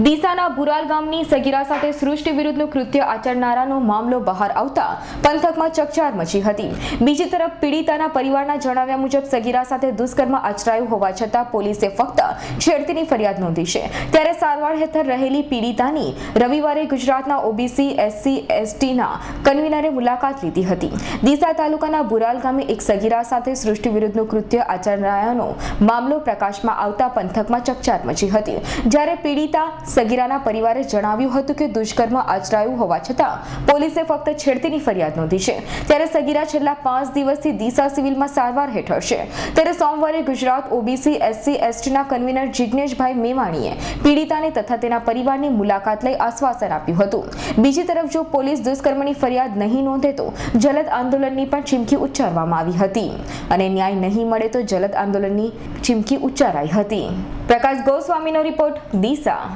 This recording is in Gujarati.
ડીસાના ભુરાલ ગામની સગીરા સાથે સૃષ્ટિ વિરુદ્ધનું કૃત્ય આચરનારાનો મામલો બહાર આવતા પંથકમાં ચકચાર મચી હતી. બીજી તરફ પીડિતાના પરિવારના જણાવ્યા મુજબ સગીરા સાથે દુષ્કર્મ આચરાયું હોવા છતાં પોલીસે ફક્ત છેડતીની ફરિયાદ નોંધી છે. ત્યારે સારવાર હેઠળ રહેલી પીડિતાની રવિવારે ગુજરાતના ઓબીસી, એસસી, એસટીના કન્વીનરે મુલાકાત લીધી હતી. ડીસા તાલુકાના ભુરાલ ગામે એક સગીરા સાથે સૃષ્ટિ વિરુદ્ધનું કૃત્ય આચરનારાનો મામલો પ્રકાશમાં આવતા પંથકમાં ચકચાર મચી હતી. જ્યારે પીડિતા સગીરાના પરિવારે જણાવ્યું હતું કે દુષ્કર્મ આચરાયું હોવા છતાં પોલીસે ફક્ત છેડતીની ફરિયાદ નોંધી છે. ત્યારે સગીરા છેલ્લા પાંચ દિવસથી ડીસા સિવિલમાં સારવાર હેઠળ છે. ત્યારે સોમવારે ગુજરાત ઓબીસી, એસસી, એસટીના કન્વીનર જિજ્ઞેશભાઈ મેવાણીએ પીડિતાને તથા તેના પરિવારની મુલાકાત લઈ આશ્વાસન આપ્યું હતું. બીજી તરફ જો પોલીસ દુષ્કર્મની ફરિયાદ નહીં નોંધે તો જલદ આંદોલનની પણ ચીમકી ઉચ્ચારવામાં આવી હતી. અને ન્યાય નહીં મળે તો જલદ આંદોલનની ચીમકી ઉચ્ચારાઈ હતી. પ્રકાશ ગોસ્વામીનો રિપોર્ટ, ડીસા.